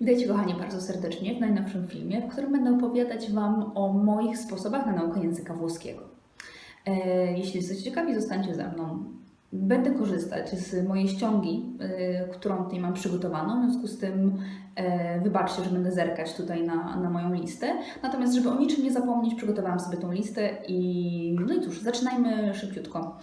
Witajcie kochani bardzo serdecznie w najnowszym filmie, w którym będę opowiadać Wam o moich sposobach na naukę języka włoskiego. E, jeśli jesteście ciekawi, zostańcie ze mną. Będę korzystać z mojej ściągi, e, którą tutaj mam przygotowaną, w związku z tym e, wybaczcie, że będę zerkać tutaj na, na moją listę. Natomiast, żeby o niczym nie zapomnieć, przygotowałam sobie tą listę i no i cóż, zaczynajmy szybciutko.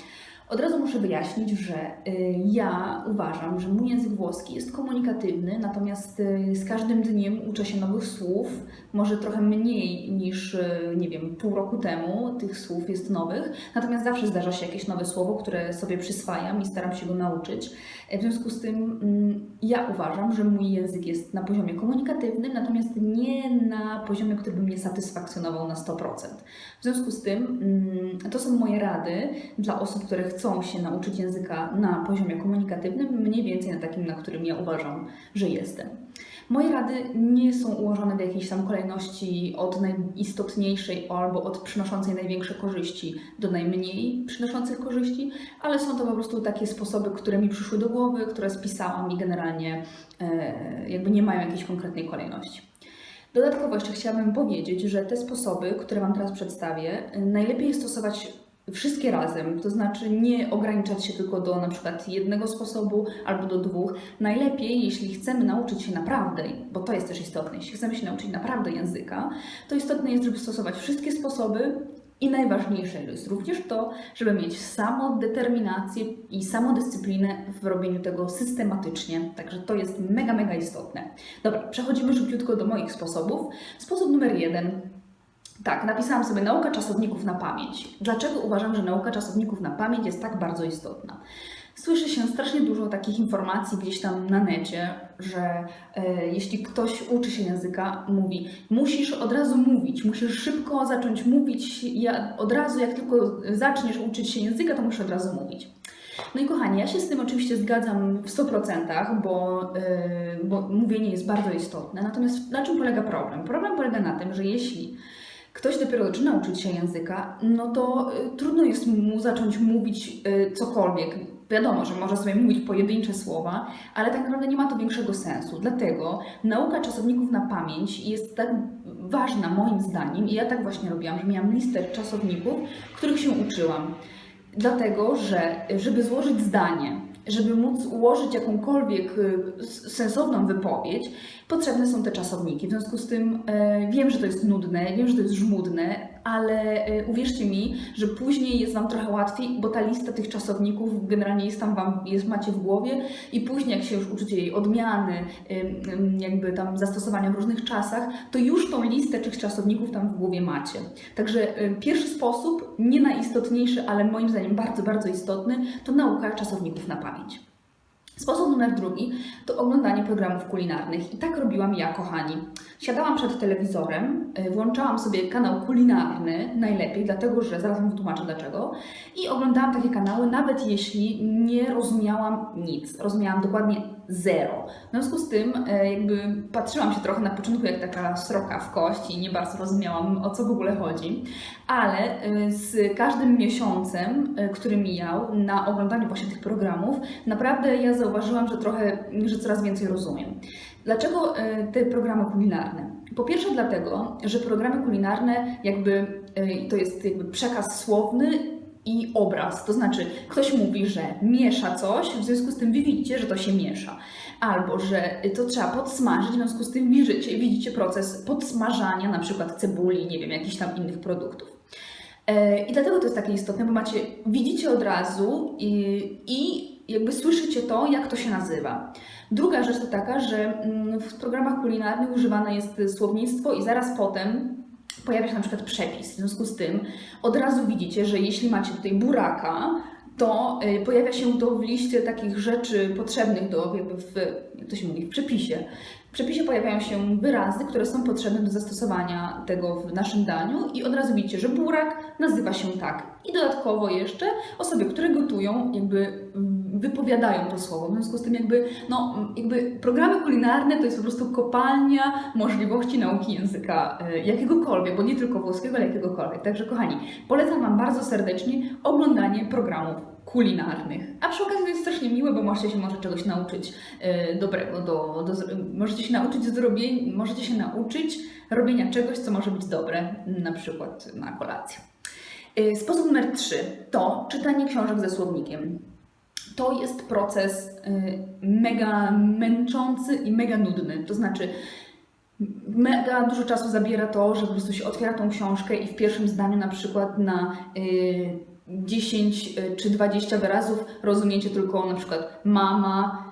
Od razu muszę wyjaśnić, że y, ja uważam, że mój język włoski jest komunikatywny, natomiast y, z każdym dniem uczę się nowych słów, może trochę mniej niż, y, nie wiem, pół roku temu tych słów jest nowych, natomiast zawsze zdarza się jakieś nowe słowo, które sobie przyswajam i staram się go nauczyć. W związku z tym mm, ja uważam, że mój język jest na poziomie komunikatywnym, natomiast nie na poziomie, który by mnie satysfakcjonował na 100%. W związku z tym mm, to są moje rady dla osób, które chcą się nauczyć języka na poziomie komunikatywnym, mniej więcej na takim, na którym ja uważam, że jestem. Moje rady nie są ułożone w jakiejś tam kolejności od najistotniejszej albo od przynoszącej największe korzyści do najmniej przynoszących korzyści, ale są to po prostu takie sposoby, które mi przyszły do głowy, które spisałam i generalnie e, jakby nie mają jakiejś konkretnej kolejności. Dodatkowo jeszcze chciałabym powiedzieć, że te sposoby, które Wam teraz przedstawię, najlepiej stosować wszystkie razem, to znaczy nie ograniczać się tylko do na przykład jednego sposobu albo do dwóch. Najlepiej, jeśli chcemy nauczyć się naprawdę, bo to jest też istotne, jeśli chcemy się nauczyć naprawdę języka, to istotne jest, żeby stosować wszystkie sposoby i najważniejsze jest również to, żeby mieć samodeterminację i samodyscyplinę w robieniu tego systematycznie. Także to jest mega, mega istotne. Dobra, przechodzimy szybciutko do moich sposobów. Sposób numer jeden tak, napisałam sobie nauka czasowników na pamięć. Dlaczego uważam, że nauka czasowników na pamięć jest tak bardzo istotna? Słyszy się strasznie dużo takich informacji gdzieś tam na necie, że e, jeśli ktoś uczy się języka, mówi, musisz od razu mówić, musisz szybko zacząć mówić, ja, od razu jak tylko zaczniesz uczyć się języka, to musisz od razu mówić. No i kochani, ja się z tym oczywiście zgadzam w 100%, bo, yy, bo mówienie jest bardzo istotne. Natomiast na czym polega problem? Problem polega na tym, że jeśli ktoś dopiero zaczyna uczyć się języka, no to y, trudno jest mu zacząć mówić y, cokolwiek. Wiadomo, że może sobie mówić pojedyncze słowa, ale tak naprawdę nie ma to większego sensu. Dlatego nauka czasowników na pamięć jest tak ważna moim zdaniem i ja tak właśnie robiłam, że miałam listę czasowników, których się uczyłam. Dlatego, że żeby złożyć zdanie, żeby móc ułożyć jakąkolwiek y, sensowną wypowiedź, potrzebne są te czasowniki. W związku z tym e, wiem, że to jest nudne, wiem, że to jest żmudne, ale e, uwierzcie mi, że później jest Wam trochę łatwiej, bo ta lista tych czasowników generalnie jest tam Wam, jest macie w głowie i później jak się już uczycie jej odmiany, jakby tam zastosowania w różnych czasach, to już tą listę tych czasowników tam w głowie macie. Także e, pierwszy sposób, nie najistotniejszy, ale moim zdaniem bardzo, bardzo istotny, to nauka czasowników na pamięć. Sposób numer drugi to oglądanie programów kulinarnych. I tak robiłam ja, kochani. Siadałam przed telewizorem, y, włączałam sobie kanał kulinarny, najlepiej, dlatego że zaraz Wam wytłumaczę dlaczego. I oglądałam takie kanały, nawet jeśli nie rozumiałam nic. Rozumiałam dokładnie zero. W związku z tym, y, jakby patrzyłam się trochę na początku jak taka sroka w kość i nie bardzo rozumiałam o co w ogóle chodzi, ale y, z każdym miesiącem, który mijał na oglądaniu właśnie tych programów, naprawdę ja zauważyłam, że trochę, że coraz więcej rozumiem. Dlaczego e, te programy kulinarne? Po pierwsze dlatego, że programy kulinarne jakby e, to jest jakby przekaz słowny i obraz. To znaczy, ktoś mówi, że miesza coś, w związku z tym wy widzicie, że to się miesza. Albo, że to trzeba podsmażyć, w związku z tym widzicie, widzicie proces podsmażania na przykład cebuli, nie wiem, jakichś tam innych produktów. E, I dlatego to jest takie istotne, bo macie, widzicie od razu i, i jakby słyszycie to, jak to się nazywa. Druga rzecz to taka, że mm, w programach kulinarnych używane jest słownictwo i zaraz potem pojawia się na przykład przepis. W związku z tym od razu widzicie, że jeśli macie tutaj buraka, to y, pojawia się to w liście takich rzeczy potrzebnych do, jakby w, jak to się mówi, w przepisie. W przepisie pojawiają się wyrazy, które są potrzebne do zastosowania tego w naszym daniu i od razu widzicie, że burak nazywa się tak. I dodatkowo jeszcze osoby, które gotują, jakby wypowiadają to słowo. W związku z tym jakby, no, jakby programy kulinarne to jest po prostu kopalnia możliwości nauki języka e, jakiegokolwiek, bo nie tylko włoskiego, ale jakiegokolwiek. Także kochani, polecam Wam bardzo serdecznie oglądanie programów kulinarnych. A przy okazji to jest strasznie miłe, bo możecie się może czegoś nauczyć e, dobrego. Do, do, możecie się nauczyć zrobienia, możecie się nauczyć robienia czegoś, co może być dobre, na przykład na kolację. E, Sposób numer trzy to czytanie książek ze słownikiem. To jest proces y, mega męczący i mega nudny. To znaczy, mega dużo czasu zabiera to, że po prostu się otwiera tą książkę i w pierwszym zdaniu na przykład na y, 10 y, czy 20 wyrazów rozumiecie tylko na przykład mama,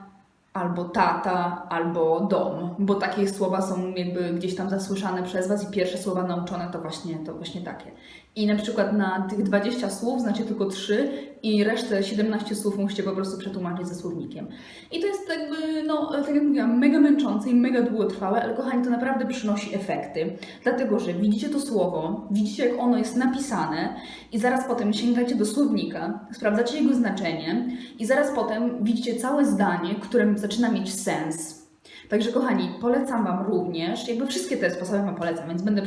albo tata, albo dom, bo takie słowa są jakby gdzieś tam zasłyszane przez Was i pierwsze słowa nauczone to właśnie, to właśnie takie. I na przykład na tych 20 słów znacie tylko 3 i resztę 17 słów musicie po prostu przetłumaczyć ze słownikiem. I to jest jakby, no tak jak mówiłam, mega męczące i mega długotrwałe, ale kochani, to naprawdę przynosi efekty. Dlatego, że widzicie to słowo, widzicie jak ono jest napisane i zaraz potem sięgacie do słownika, sprawdzacie jego znaczenie i zaraz potem widzicie całe zdanie, które zaczyna mieć sens. Także kochani, polecam Wam również, jakby wszystkie te sposoby Wam polecam, więc będę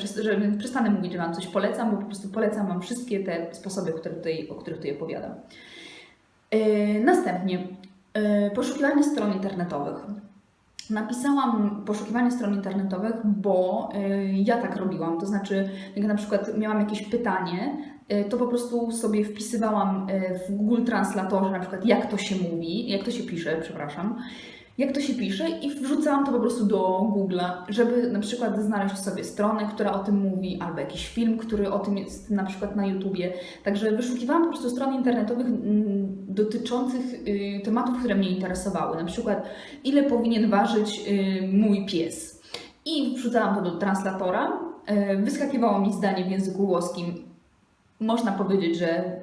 przestanę mówić, że Wam coś polecam, bo po prostu polecam Wam wszystkie te sposoby, które tutaj, o których tutaj opowiadam. Yy, następnie yy, poszukiwanie stron internetowych. Napisałam poszukiwanie stron internetowych, bo yy, ja tak robiłam. To znaczy, jak na przykład miałam jakieś pytanie, yy, to po prostu sobie wpisywałam yy, w Google Translatorze na przykład jak to się mówi, jak to się pisze, przepraszam jak to się pisze i wrzucałam to po prostu do Google'a, żeby na przykład znaleźć sobie stronę, która o tym mówi, albo jakiś film, który o tym jest na przykład na YouTubie. Także wyszukiwałam po prostu stron internetowych mm, dotyczących y, tematów, które mnie interesowały. Na przykład ile powinien ważyć y, mój pies. I wrzucałam to do translatora. Y, wyskakiwało mi zdanie w języku włoskim. Można powiedzieć, że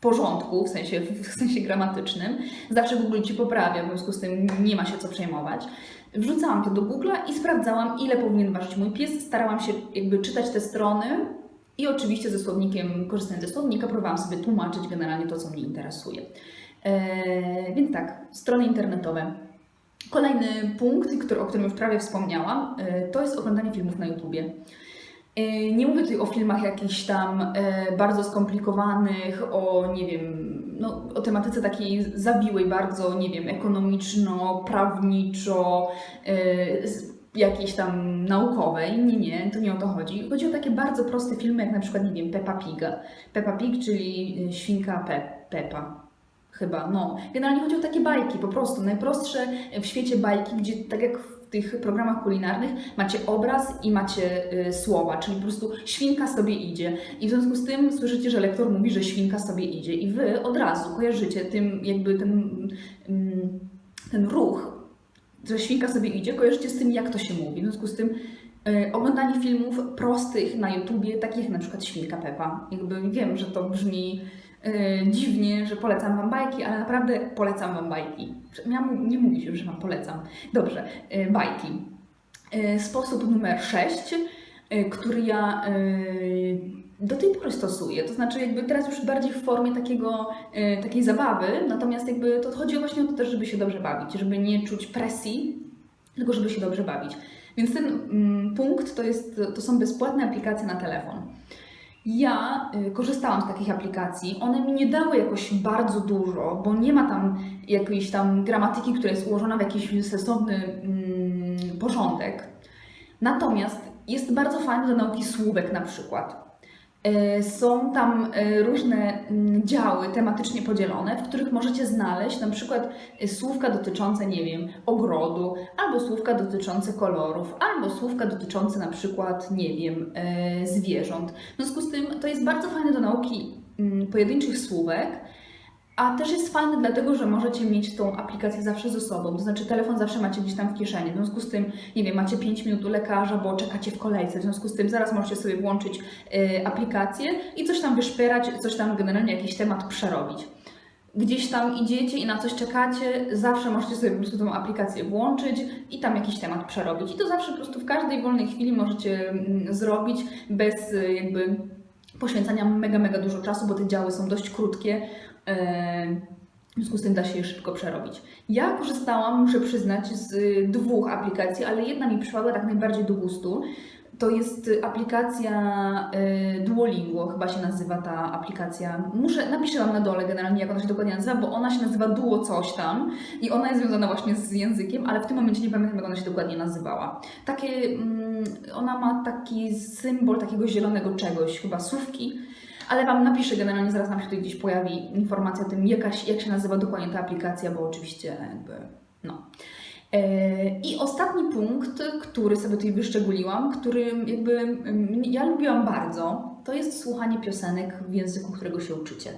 porządku, w sensie, w sensie gramatycznym. Zawsze Google Ci poprawia, w związku z tym nie ma się co przejmować. Wrzucałam to do Google'a i sprawdzałam, ile powinien ważyć mój pies. Starałam się jakby czytać te strony i oczywiście ze słownikiem, korzystając ze słownika, próbowałam sobie tłumaczyć generalnie to, co mnie interesuje. Eee, więc tak, strony internetowe. Kolejny punkt, który, o którym już prawie wspomniałam, e, to jest oglądanie filmów na YouTubie. E, nie mówię tutaj o filmach jakichś tam e, bardzo skomplikowanych, o nie wiem, no, o tematyce takiej zawiłej, bardzo, nie wiem, ekonomiczno, prawniczo, e, jakiejś tam naukowej. Nie, nie, to nie o to chodzi. Chodzi o takie bardzo proste filmy, jak na przykład, nie wiem, Peppa Pig. Peppa Pig, czyli świnka Pe Peppa. Chyba, no. Generalnie chodzi o takie bajki, po prostu najprostsze w świecie bajki, gdzie tak jak tych programach kulinarnych macie obraz i macie y, słowa, czyli po prostu świnka sobie idzie. I w związku z tym słyszycie, że lektor mówi, że świnka sobie idzie. I wy od razu kojarzycie tym, jakby ten, mm, ten ruch, że świnka sobie idzie, kojarzycie z tym, jak to się mówi. W związku z tym y, oglądanie filmów prostych na YouTubie, takich jak na przykład Świnka Pepa. Jakby wiem, że to brzmi dziwnie, że polecam Wam bajki, ale naprawdę polecam Wam bajki. Miałam nie mówić już, że Wam polecam. Dobrze, yy, bajki. Yy, sposób numer 6, który ja do tej pory stosuję. To znaczy jakby teraz już bardziej w formie takiego, takiej zabawy, natomiast jakby to chodzi właśnie o to też, żeby się dobrze bawić, żeby nie czuć presji, tylko żeby się dobrze bawić. Więc ten mm, punkt to, jest, to są bezpłatne aplikacje na telefon. Ja y, korzystałam z takich aplikacji. One mi nie dały jakoś bardzo dużo, bo nie ma tam jakiejś tam gramatyki, która jest ułożona w jakiś sensowny mm, porządek. Natomiast jest bardzo fajne do nauki słówek na przykład. E, są tam e, różne mm, działy tematycznie podzielone, w których możecie znaleźć na przykład e, słówka dotyczące, nie wiem, ogrodu, albo słówka dotyczące kolorów, albo słówka dotyczące na przykład, nie wiem, zwierząt. W związku z tym to jest bardzo fajne do nauki mm, pojedynczych słówek, a też jest fajny dlatego, że możecie mieć tą aplikację zawsze ze sobą, to znaczy telefon zawsze macie gdzieś tam w kieszeni. W związku z tym, nie wiem, macie 5 minut do lekarza, bo czekacie w kolejce. W związku z tym zaraz możecie sobie włączyć y, aplikację i coś tam wyszperać, coś tam generalnie jakiś temat przerobić. Gdzieś tam idziecie i na coś czekacie, zawsze możecie sobie po prostu tą aplikację włączyć i tam jakiś temat przerobić. I to zawsze po prostu w każdej wolnej chwili możecie mm, zrobić bez y, jakby poświęcania mega, mega dużo czasu, bo te działy są dość krótkie. W związku z tym da się je szybko przerobić. Ja korzystałam, muszę przyznać, z dwóch aplikacji, ale jedna mi przypadła tak najbardziej do gustu. to jest y, aplikacja y, Duolingo, chyba się nazywa ta aplikacja. Muszę, napiszę Wam na dole generalnie, jak ona się dokładnie nazywa, bo ona się nazywa Duo coś tam i ona jest związana właśnie z językiem, ale w tym momencie nie pamiętam, jak ona się dokładnie nazywała. Takie, mm, ona ma taki symbol takiego zielonego czegoś, chyba słówki, ale Wam napiszę generalnie, zaraz nam się tutaj gdzieś pojawi informacja o tym, jakaś, jak się nazywa dokładnie ta aplikacja, bo oczywiście jakby, no. E, I ostatni punkt, który sobie tutaj wyszczególiłam, który jakby mm, ja lubiłam bardzo, to jest słuchanie piosenek w języku, którego się uczycie.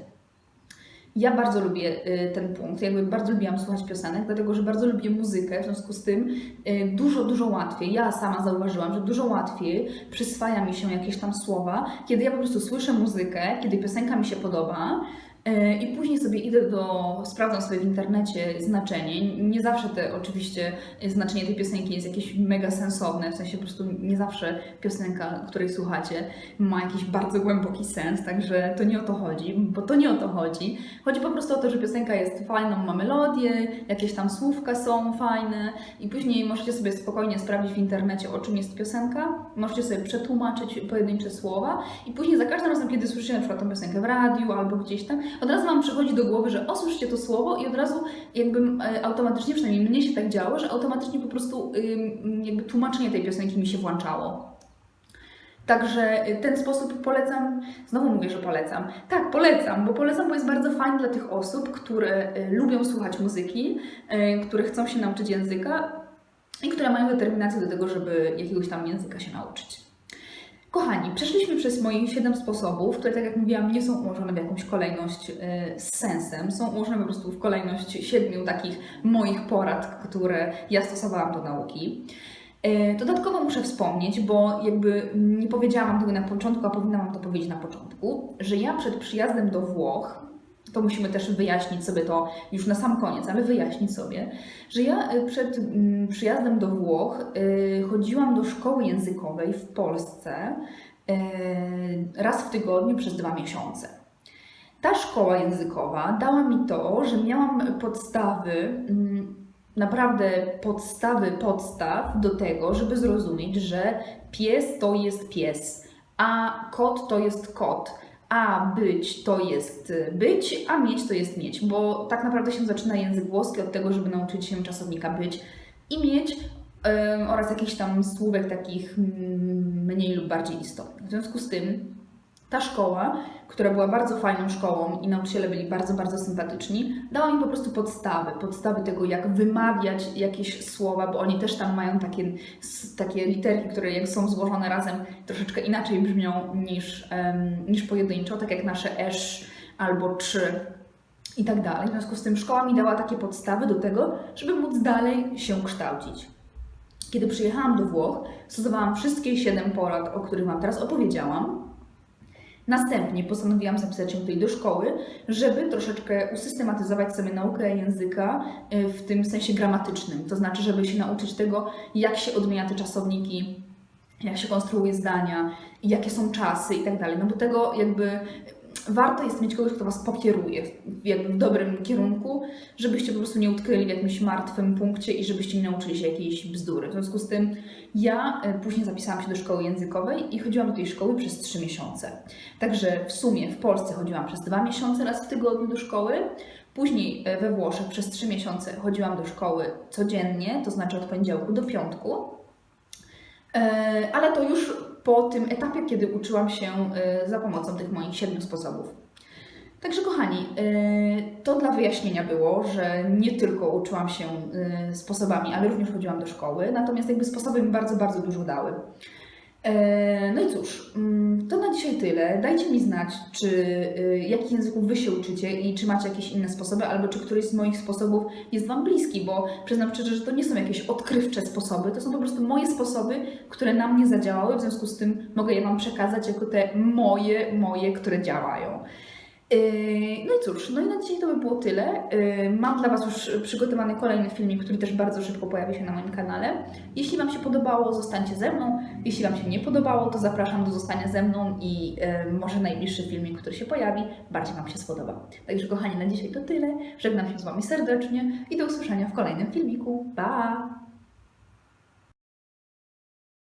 Ja bardzo lubię y, ten punkt, jakby bardzo lubiłam słuchać piosenek, dlatego że bardzo lubię muzykę, w związku z tym y, dużo, dużo łatwiej, ja sama zauważyłam, że dużo łatwiej przyswaja mi się jakieś tam słowa, kiedy ja po prostu słyszę muzykę, kiedy piosenka mi się podoba, I później sobie idę do, sprawdzam sobie w internecie znaczenie. Nie zawsze te, oczywiście, znaczenie tej piosenki jest jakieś mega sensowne, w sensie po prostu nie zawsze piosenka, której słuchacie, ma jakiś bardzo głęboki sens, także to nie o to chodzi, bo to nie o to chodzi. Chodzi po prostu o to, że piosenka jest fajną, ma melodię, jakieś tam słówka są fajne i później możecie sobie spokojnie sprawdzić w internecie, o czym jest piosenka, możecie sobie przetłumaczyć pojedyncze słowa i później za każdym razem, kiedy słyszycie na przykład tę piosenkę w radiu albo gdzieś tam, od razu Wam przychodzi do głowy, że osłyszcie to słowo i od razu jakby e, automatycznie, przynajmniej mnie się tak działo, że automatycznie po prostu jakby tłumaczenie tej piosenki mi się włączało. Także e, ten sposób polecam, znowu mówię, że polecam. Tak, polecam, bo polecam, bo jest bardzo fajny dla tych osób, które e, lubią słuchać muzyki, które chcą się nauczyć języka i które mają determinację do tego, żeby jakiegoś tam języka się nauczyć. Kochani, przeszliśmy przez moich 7 sposobów, które, tak jak mówiłam, nie są ułożone w jakąś kolejność y, z sensem. Są ułożone po prostu w kolejność siedmiu takich moich porad, które ja stosowałam do nauki. Y, dodatkowo muszę wspomnieć, bo jakby nie powiedziałam tego na początku, a powinnam Wam to powiedzieć na początku, że ja przed przyjazdem do Włoch to musimy też wyjaśnić sobie to już na sam koniec, ale wyjaśnić sobie, że ja y, przed mm, przyjazdem do Włoch y, chodziłam do szkoły językowej w Polsce y, raz w tygodniu przez dwa miesiące. Ta szkoła językowa dała mi to, że miałam podstawy, mm, naprawdę podstawy podstaw do tego, żeby zrozumieć, że pies to jest pies, a kot to jest kot a być to jest być, a mieć to jest mieć, bo tak naprawdę się zaczyna język włoski od tego, żeby nauczyć się czasownika być i mieć oraz jakichś tam słówek takich mm, mniej lub bardziej istotnych. W związku z tym ta szkoła, która była bardzo fajną szkołą i nauczyciele byli bardzo, bardzo sympatyczni, dała mi po prostu podstawy, podstawy tego, jak wymawiać jakieś słowa, bo oni też tam mają takie, takie literki, które jak są złożone razem troszeczkę inaczej brzmią niż, um, niż pojedynczo, tak jak nasze esz albo czy i tak dalej. W związku z tym szkoła mi dała takie podstawy do tego, żeby móc dalej się kształcić. Kiedy przyjechałam do Włoch, stosowałam wszystkie siedem porad, o których Wam teraz opowiedziałam, Następnie postanowiłam zapisać się tutaj do szkoły, żeby troszeczkę usystematyzować sobie naukę języka e, w tym sensie gramatycznym. To znaczy, żeby się nauczyć tego, jak się odmienia te czasowniki, jak się konstruuje zdania, jakie są czasy i tak dalej. No bo tego jakby warto jest mieć kogoś, kto Was pokieruje w, jakby w dobrym kierunku, żebyście po prostu nie utknęli w jakimś martwym punkcie i żebyście nie nauczyli się jakiejś bzdury. W związku z tym ja e, później zapisałam się do szkoły językowej i chodziłam do tej szkoły przez 3 miesiące. Także w sumie w Polsce chodziłam przez 2 miesiące raz w tygodniu do szkoły. Później e, we Włoszech przez 3 miesiące chodziłam do szkoły codziennie, to znaczy od poniedziałku do piątku. E, ale to już po tym etapie, kiedy uczyłam się za pomocą tych moich siedmiu sposobów. Także kochani, y, to dla wyjaśnienia było, że nie tylko uczyłam się y, sposobami, ale również chodziłam do szkoły, natomiast jakby sposoby mi bardzo, bardzo dużo dały. Y, no i cóż, mm, to na dzisiaj tyle. Dajcie mi znać, czy jakich języków Wy się uczycie i czy macie jakieś inne sposoby, albo czy któryś z moich sposobów jest Wam bliski, bo przyznam szczerze, że to nie są jakieś odkrywcze sposoby, to są po prostu moje sposoby, które na mnie zadziałały, w związku z tym mogę je Wam przekazać jako te moje, moje, które działają. Yy, no i cóż, no i na dzisiaj to by było tyle. Yy, mam dla Was już przygotowany kolejny filmik, który też bardzo szybko pojawi się na moim kanale. Jeśli Wam się podobało, zostańcie ze mną. Jeśli Wam się nie podobało, to zapraszam do zostania ze mną i yy, może najbliższy filmik, który się pojawi, bardziej Wam się spodoba. Także kochani, na dzisiaj to tyle. Żegnam się z Wami serdecznie i do usłyszenia w kolejnym filmiku. Pa!